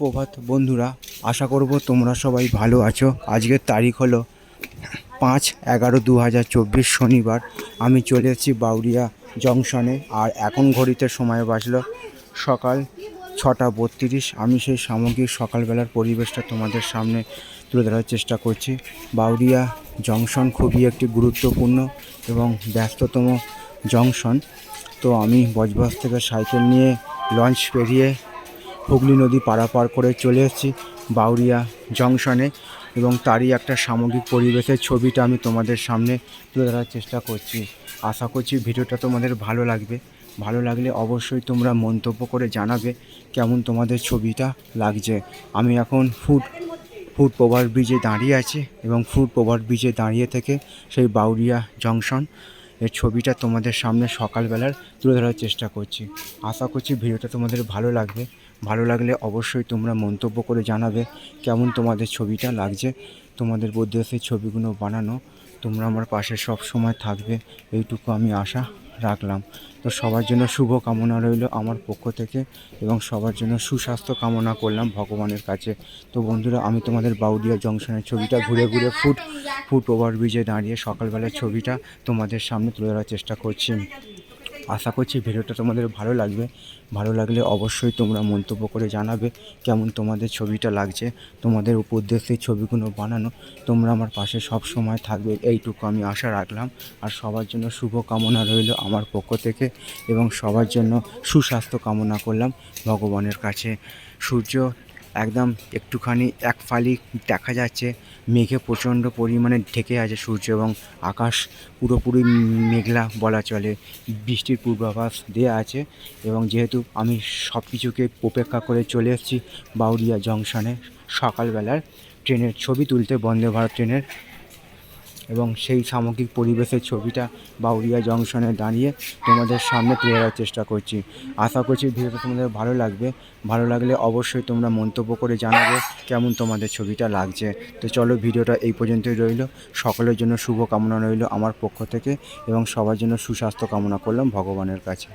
সুপ্রভাত বন্ধুরা, আশা করব তোমরা সবাই ভালো আছো। আজকের তারিখ হলো পাঁচ এগারো দু হাজার চব্বিশ শনিবার। আমি চলে এসেছি বাউরিয়া জংশনে, আর এখন ঘড়িতে সময় বাজলো সকাল ছটা বত্রিশ। আমি সেই সামগ্রিক সকালবেলার পরিবেশটা তোমাদের সামনে তুলে ধরার চেষ্টা করছি। বাউরিয়া জংশন খুবই একটি গুরুত্বপূর্ণ এবং ব্যস্ততম জংশন। তো আমি বজবজ থেকে সাইকেল নিয়ে লঞ্চ পেরিয়ে হুগলি নদী পারাপার করে চলে এসেছি বাউরিয়া জংশনে এবং তারই একটা সামগ্রিক পরিবেশের ছবিটা আমি তোমাদের সামনে তুলে ধরার চেষ্টা করছি। আশা করছি ভিডিওটা তোমাদের ভালো লাগবে। ভালো লাগলে অবশ্যই তোমরা মন্তব্য করে জানাবে কেমন তোমাদের ছবিটা লাগছে। আমি এখন ফুড ফুড ওভার ব্রিজে দাঁড়িয়ে আছি এবং ফুড ওভার ব্রিজে দাঁড়িয়ে থেকে সেই বাউরিয়া জংশন এর ছবিটা তোমাদের সামনে সকালবেলার তুলে ধরার চেষ্টা করছি। আশা করছি ভিডিওটা তোমাদের ভালো লাগবে। ভালো লাগলে অবশ্যই তোমরা মন্তব্য করে জানাবে কেমন তোমাদের ছবিটা লাগছে। তোমাদের উদ্দেশ্যে ছবিগুলো বানানো, তোমরা আমার পাশে সব সময় থাকবে, এইটুকু আমি আশা রাখলাম। তো সবার জন্য শুভ কামনা রইল আমার পক্ষ থেকে এবং সবার জন্য সুস্বাস্থ্য কামনা করলাম ভগবানের কাছে। তো বন্ধুরা, আমি তোমাদের বাউডিয়া জংশনের ছবিটা ঘুরে ঘুরে ফুট ফুট ওভার ব্রিজে দাঁড়িয়ে সকালবেলার ছবিটা তোমাদের সামনে তুলে ধরার চেষ্টা করছি। আশা করছি ভিডিওটা তোমাদের ভালো লাগবে। ভালো লাগলে অবশ্যই তোমরা মন্তব্য করে জানাবে কেমন তোমাদের ছবিটা লাগছে, তোমাদের উদ্দেশ্যে ছবিগুলো বানানো। তোমরা আমার পাশে সব সময় থাকবে, এইটুকু আমি আশা রাখলাম। আর সবার জন্য শুভ কামনা রইল আমার পক্ষ থেকে এবং সবার জন্য সুস্বাস্থ্য কামনা করলাম ভগবানের কাছে। সূর্য একদম একটুখানি এক ফালি দেখা যাচ্ছে। মেঘে প্রচণ্ড পরিমাণে ঢেকে আছে সূর্য এবং আকাশ পুরোপুরি মেঘলা বলা চলে। বৃষ্টির পূর্বাভাস দেয়া আছে এবং যেহেতু আমি সব কিছুকে উপেক্ষা করে চলে এসেছি বাউরিয়া জংশনে সকালবেলার ট্রেনের ছবি তুলতে বন্দে ভারত ট্রেনের এবং সেই সামগ্রিক পরিবেশের ছবিটা বাউরিয়া জংশনে দাঁড়িয়ে তোমাদের সামনে তুলে ধরার চেষ্টা করছি। আশা করছি ভিডিওটা তোমাদের ভালো লাগবে। ভালো লাগলে অবশ্যই তোমরা মন্তব্য করে জানাবে কেমন তোমাদের ছবিটা লাগছে। তো চলো ভিডিওটা এই পর্যন্তই রইল। সকলের জন্য শুভ কামনা রইল আমার পক্ষ থেকে এবং সবার জন্য সুস্বাস্থ্য কামনা করলাম ভগবানের কাছে।